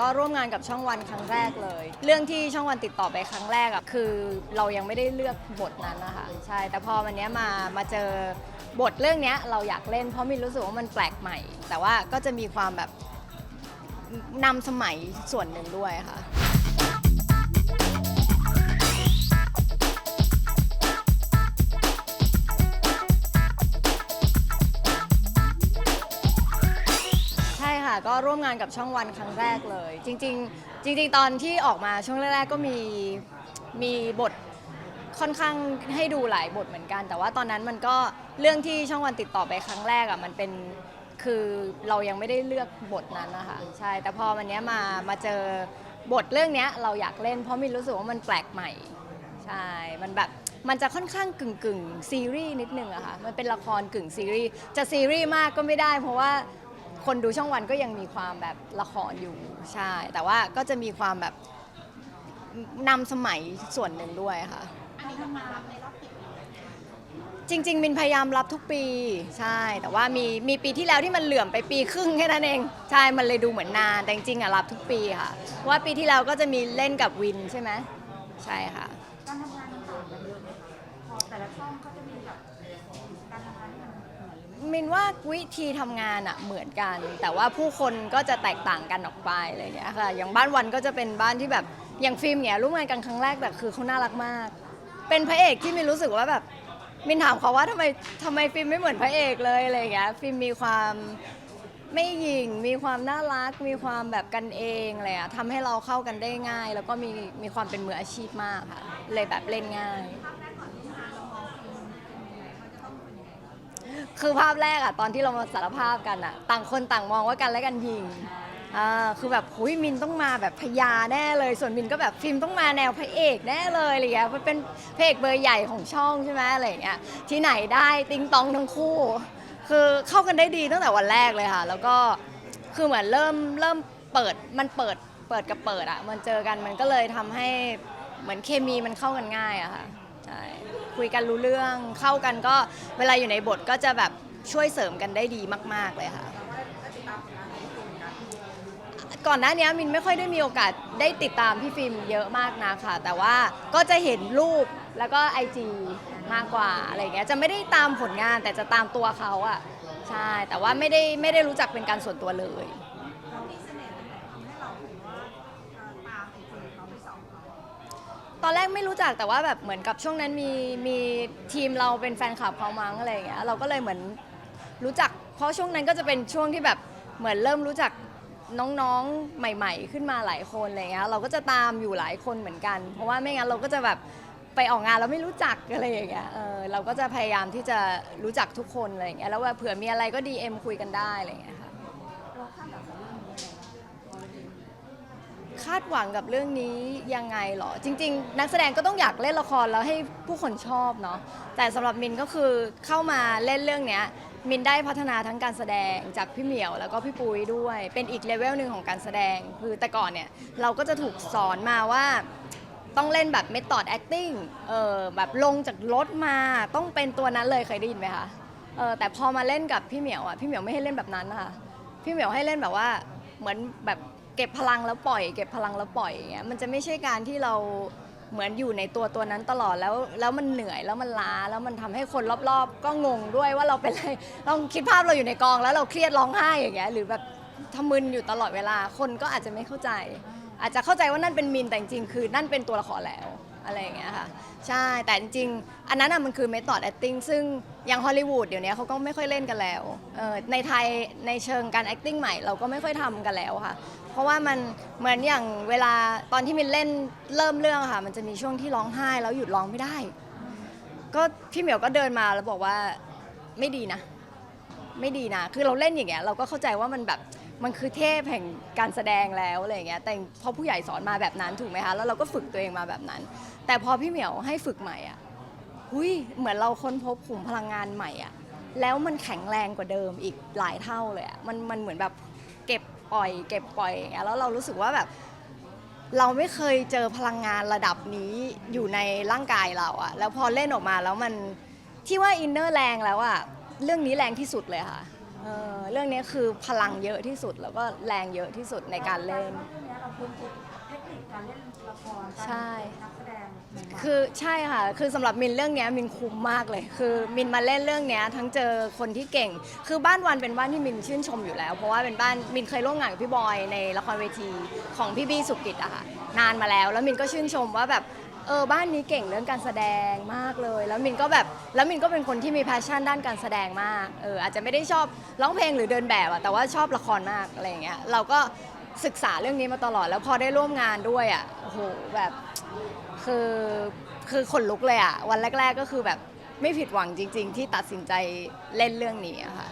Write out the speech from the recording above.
ก็ร่วมงานกับช่องวันครั้งแรกเลย เรื่องที่ช่องวันติดต่อไปครั้งแรกอะคือเรายังไม่ได้เลือกบทนั้นนะคะใช่แต่พอวันเนี้ยมามาเจอบทเรื่องเนี้ยเราอยากเล่นเพราะมินรู้สึกว่ามันแปลกใหม่ แต่ว่าก็จะมีความแบบนำสมัยส่วนหนึ่งด้วยค่ะ ก็ร่วมงานกับช่องวันครั้งแรกเลย จริง ๆ จริง ๆ ตอนที่ออกมาช่วงแรกๆก็มีมีบทค่อนข้างให้ดูหลายบทเหมือนกัน แต่ว่าตอนนั้นมันก็เรื่องที่ช่องวันติดต่อไปครั้งแรกอะมันเป็นคือเรายังไม่ได้เลือกบทนั้นนะคะใช่แต่พอวันเนี้ยมามาเจอบทเรื่องเนี้ยเราอยากเล่นเพราะมินรู้สึกว่ามันแปลกใหม่ใช่มันแบบมันจะค่อนข้างกึ่งกึ่งซีรีส์นิดนึงอะค่ะมันเป็นละครกึ่งซีรีส์จะซีรีส์มากก็ไม่ได้ เพราะว่า คนดูช่องวันก็ยังมีความแบบละครอยู่ใช่ แต่ว่าก็จะมีความแบบนำสมัยส่วนหนึ่งด้วยค่ะจริง ๆ มินพยายามรับทุกปีใช่ แต่ว่ามีมีปีที่แล้วที่มันเหลื่อมไปปีครึ่งแค่นั้นเอง ใช่ มันเลยดูเหมือนนาน แต่จริงๆอะรับทุกปีค่ะเพราะว่าปีที่แล้วก็จะมีเล่นกับวินใช่ไหมใช่ค่ะ การทำงานมันต่างกันเยอะไหมคะพอแต่ละช่องก็จะมีแบบการทำงานที่มันเห มินว่าวิธีทำงานอะเหมือนกัน แต่ว่าผู้คนก็จะแตกต่างกันออกไปอะไรอย่างเงี้ยค่ะ อย่างบ้านวันก็จะเป็นบ้านที่แบบอย่างฟิล์มเนี่ยร่วมงานกันครั้งแรกแต่คือเขาน่ารักมาก เป็นพระเอกที่มินรู้สึกว่าแบบมินถามเขาว่าทำไมทำไมฟิล์มไม่เหมือนพระเอกเลยอะไรอย่างเงี้ยฟิล์มมีความไม่หยิ่งมีความน่ารัก มีความแบบกันเองอะไรอะทำให้เราเข้ากันได้ง่าย แล้วก็มีมีความเป็นมืออาชีพมากค่ะเลยแบบเล่นง่าย คือภาพแรกอะตอนที่เรามาสารภาพกันอะต่างคนต่างมองว่ากันและกันยิงอ่าคือแบบหุยมินต้องมาแบบพญาแน่เลย ส่วนมินก็แบบฟิล์มต้องมาแนวพระเอกแน่เลยอะไรเงี้ยมันเป็นพระเอกเบอร์ใหญ่ของช่องใช่ไหมอะไรเงี้ยที่ไหนได้ติงตองทั้งคู่ คือเข้ากันได้ดีตั้งแต่วันแรกเลยค่ะ แล้วก็คือเหมือนเริ่มเริ่มเปิดมันเปิดเปิดกับเปิดอะมันเจอกันมันก็เลยทำให้เหมือนเคมีมันเข้ากันง่ายอะค่ะใช่ คุยกันรู้เรื่องเข้ากันก็เวลาอยู่ในบทก็จะแบบช่วยเสริมกันได้ดีมาก ๆเลยค่ะ ก่อนหน้านี้มินไม่ค่อยได้มีโอกาสได้ติดตามพี่ฟิล์มเยอะมากนะค่ะ แต่ว่าก็จะเห็นรูปแล้วก็ IG มากกว่าอะไรเงี้ยจะไม่ได้ตามผลงานแต่จะตามตัวเขาอะใช่แต่ว่าไม่ได้ไม่ได้รู้จักเป็นการส่วนตัวเลย ตอนแรกไม่รู้จักแต่ว่าแบบเหมือนกับช่วงนั้นมีมีทีมเราเป็นแฟนคลับเขามั้งอะไรอย่างเงี้ยเราก็เลยเหมือนรู้จัก เพราะช่วงนั้นก็จะเป็นช่วงที่แบบเหมือนเริ่มรู้จักน้องๆ ใหม่ ๆ ขึ้นมาหลายคนอะไรเงี้ยเราก็จะตามอยู่หลายคนเหมือนกัน เพราะว่าไม่งั้นเราก็จะแบบไปออกงานแล้วไม่รู้จักอะไรอย่างเงี้ยเออเราก็จะพยายามที่จะรู้จักทุกคนอะไรอย่างเงี้ยแล้วว่าเผื่อมีอะไรก็ DM คุยกันได้อะไรอย่างเงี้ยค่ะ คาดหวังกับเรื่องนี้ยังไงหรองนี้ยังจริง ๆ นักแสดงก็ต้องอยากเล่นละครแล้วให้ผู้คนชอบเนาะแต่สำหรับมินก็คือเข้ามาเล่นเรื่องเนี้ยมินได้พัฒนาทั้งการแสดงจากพี่เหมียวแล้วก็พี่ปุ้ยด้วย เป็นอีกเลเวลหนึ่งของการแสดง คือแต่ก่อนเนี่ยเราก็จะถูกสอนมาว่าต้องเล่นแบบ method acting เออแบบลงจากรถมาต้องเป็นตัวนั้นเลยเคยได้ยินไหมคะเออแต่พอมาเล่นกับพี่เหมียวอะพี่เหมียวไม่ให้เล่นแบบนั้นนะคะพี่เหมียวให้เล่นแบบว่าเหมือนแบบ เก็บพลังแล้วปล่อย เก็บพลังแล้วปล่อยอย่างเงี้ยมันจะไม่ใช่การที่เราเหมือนอยู่ในตัวตัวนั้นตลอดแล้วแล้วมันเหนื่อยแล้วมันล้าแล้วมันทำให้คนรอบๆ ก็งงด้วยว่าเราเป็นอะไรลองคิดภาพเราอยู่ในกองแล้วเราเครียดร้องไห้อย่างเงี้ยหรือแบบทำมึนอยู่ตลอดเวลาคนก็อาจจะไม่เข้าใจ อาจจะเข้าใจว่านั่นเป็นมินแต่จริงๆคือนั่นเป็นตัวละครแล้ว อะไรอย่างเงี้ยค่ะ ใช่แต่จริงๆ อันนั้นอะมันคือ method acting ซึ่งอย่างฮอลลีวูดเดี๋ยวนี้เขาก็ไม่ค่อยเล่นกันแล้วเออในไทยในเชิงการ acting ใหม่เราก็ไม่ค่อยทำกันแล้วค่ะ เพราะว่ามันเหมือนอย่างเวลาตอนที่มินเล่นเริ่มเรื่องอะค่ะ มันจะมีช่วงที่ร้องไห้แล้วหยุดร้องไม่ได้ ก็พี่เหมียวก็เดินมาแล้วบอกว่าไม่ดีนะ ไม่ดีนะ คือเราเล่นอย่างเงี้ยเราก็เข้าใจว่ามันแบบ มันคือเทพแห่งการแสดงแล้วอะไรอย่างเงี้ยแต่พอผู้ใหญ่สอนมาแบบนั้นถูกไหมคะแล้วเราก็ฝึกตัวเองมาแบบนั้น แต่พอพี่เหมียวให้ฝึกใหม่อะหุยเหมือนเราค้นพบขุมพลังงานใหม่อะแล้วมันแข็งแรงกว่าเดิมอีกหลายเท่าเลยอะมันมันเหมือนแบบเก็บปล่อย เก็บปล่อยอย่างเงี้ยแล้วเรารู้สึกว่าแบบเราไม่เคยเจอพลังงานระดับนี้อยู่ในร่างกายเราอะแล้วพอเล่นออกมาแล้วมันที่ว่าอินเนอร์แรงแล้วอะเรื่องนี้แรงที่สุดเลยค่ะ เเออเรื่องนี้คือพลังเยอะที่สุดแล้วก็แรงเยอะที่สุดในการเล่น เรื่องนี้เราคุ้นคิดเทคนิคการเล่นละครการใช่ เป็นนักแสดงใหม่ๆคือใช่ค่ะ คือสำหรับมินเรื่องเนี้ยมินคุ้มมากเลย คือมินมาเล่นเรื่องเนี้ยทั้งเจอคนที่เก่ง คือบ้านวันเป็นบ้านที่มินชื่นชมอยู่แล้ว เพราะว่าเป็นบ้านมินเคยร่วมงานกับพี่บอยในละครเวทีของพี่บี้สุกิจอะค่ะนานมาแล้ว แล้วมินก็ชื่นชมว่าแบบ เออบ้านนี้เก่งเรื่องการแสดงมากเลย แล้วมินก็แบบแล้วมินก็เป็นคนที่มีแพชชั่นด้านการแสดงมากเอออาจจะไม่ได้ชอบร้องเพลงหรือเดินแบบอะแต่ว่าชอบละครมากอะไรอย่างเงี้ยเราก็ศึกษาเรื่องนี้มาตลอดแล้วพอได้ร่วมงานด้วยอะโอ้โหแบบคือคือขนลุกเลยอะวันแรก ๆ ก็คือแบบไม่ผิดหวังจริง ๆ ที่ตัดสินใจเล่นเรื่องนี้อะค่ะ